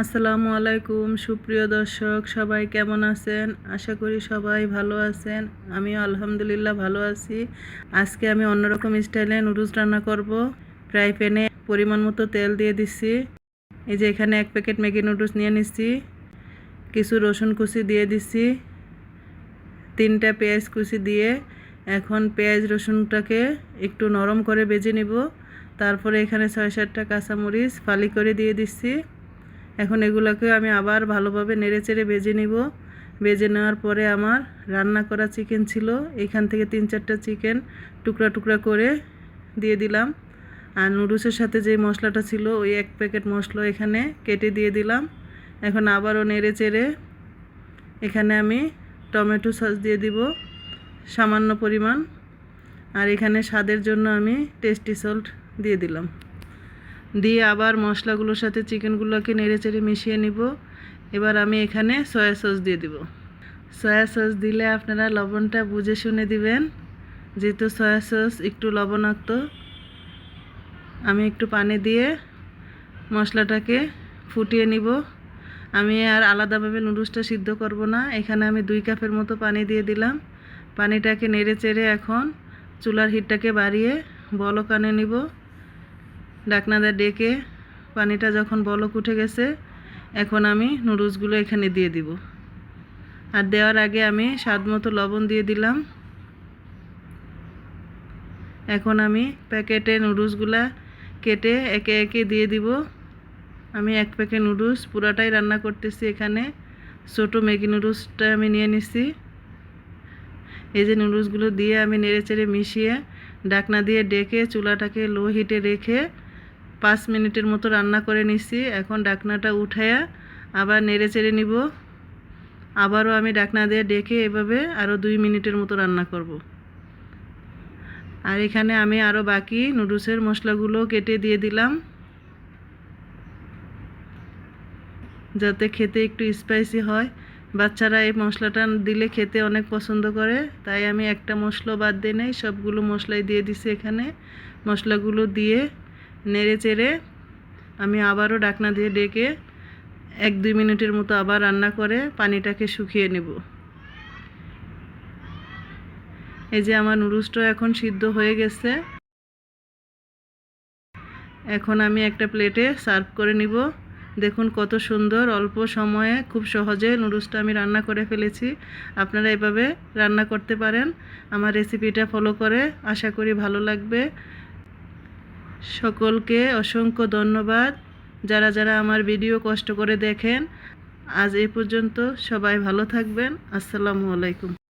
আসসালামু আলাইকুম, সুপ্রিয় দর্শক, সবাই কেমন আছেন? আশা করি সবাই ভালো আছেন। আমিও আলহামদুলিল্লাহ ভালো আছি। আজকে আমি অন্যরকম স্টাইলে নুডলস রান্না করব। ফ্রাই প্যানে পরিমাণ মতো তেল দিয়ে দিচ্ছি এই যে এখানে এক প্যাকেট ম্যাগি নুডলস নিয়ে নিচ্ছি কিছু রসুন কুচি দিয়ে দিচ্ছি তিনটা পেঁয়াজ কুচি দিয়ে এখন পেঁয়াজ রসুনটাকে একটু নরম করে বেজে নিব। তারপরে এখানে ছয় সাতটা কাঁচামরিচ ফালি করে দিয়ে দিচ্ছি এখন এগুলোকে আমি আবার ভালোভাবে নেড়ে চেড়ে বেজে নিব। বেজে নেওয়ার পরে আমার রান্না করা চিকেন ছিল। এখান থেকে তিন চারটা চিকেন টুকরা টুকরা করে দিয়ে দিলাম। আর নুডলসের সাথে যে মশলাটা ছিল, ওই এক প্যাকেট মশলা এখানে কেটে দিয়ে দিলাম। এখন আবারও নেড়ে চেড়ে এখানে আমি টমেটো সস দিয়ে দিব, সামান্য পরিমাণ। আর এখানে স্বাদের জন্য আমি টেস্টি সল্ট দিয়ে দিলাম। দিয়ে আবার মশলাগুলোর সাথে চিকেনগুলোকে নেড়ে চেড়ে মিশিয়ে নিব। এবার আমি এখানে সয়া সস দিয়ে দিব। সয়া সস দিলে আপনারা লবণটা বুঝে শুনে দিবেন, যেহেতু সয়া সস একটু লবণাক্ত। আমি একটু পানি দিয়ে মশলাটাকে ফুটিয়ে নিব। আমি আর আলাদাভাবে নুডলসটা সিদ্ধ করব না। এখানে আমি দুই কাপের মতো পানি দিয়ে দিলাম। পানিটাকে নেড়ে চেড়ে এখন চুলার হিটটাকে বাড়িয়ে বলক আনে নিব। ডাকনাদা ডেকে পানিটা যখন বলক উঠে গেছে, এখন আমি নুডলসগুলো এখানে দিয়ে দিব। আর দেওয়ার আগে আমি স্বাদ মতো লবণ দিয়ে দিলাম। এখন আমি প্যাকেটে নুডলসগুলা কেটে একে একে দিয়ে দিব। আমি এক প্যাকেট নুডলস পুরাটাই রান্না করতেছি এখানে। ছোটো ম্যাগি নুডলসটা আমি নিয়ে নিছি। এই যে নুডলসগুলো দিয়ে আমি নেড়ে চেড়ে মিশিয়ে ডাকনা দিয়ে ডেকে চুলাটাকে লো হিটে রেখে পাঁচ মিনিটের মতো রান্না করে নিছি। এখন ডাকনাটা উঠাইয়া আবার নেড়ে চেড়ে নিব। আবারও আমি ডাকনা দিয়ে ডেকে এভাবে আরও দুই মিনিটের মতো রান্না করব। আর এখানে আমি আরও বাকি নুডলসের মশলাগুলো কেটে দিয়ে দিলাম। যাতে খেতে একটু স্পাইসি হয়। বাচ্চারা এই মশলাটা দিলে খেতে অনেক পছন্দ করে। তাই আমি একটা মশলা বাদ দিয়ে নেই, সবগুলো মশলাই দিয়ে দিছি এখানে। মশলাগুলো দিয়ে নেড়ে চেড়ে আমি আবারও ডাকনা দিয়ে ডেকে এক দুই মিনিটের মতো আবার রান্না করে পানিটাকে শুকিয়ে নেব। এই যে আমার নুডলসটা এখন সিদ্ধ হয়ে গেছে। এখন আমি একটা প্লেটে সার্ভ করে নিব। দেখুন কত সুন্দর অল্প সময়ে খুব সহজে নুডলসটা আমি রান্না করে ফেলেছি। আপনারা এভাবে রান্না করতে পারেন। আমার রেসিপিটা ফলো করে আশা করি ভালো লাগবে। সকলকে অসংখ্য ধন্যবাদ। যারা যারা আমার ভিডিও কষ্ট করে দেখেন, আজ এই পর্যন্ত সবাই ভালো থাকবেন। আসসালামু আলাইকুম।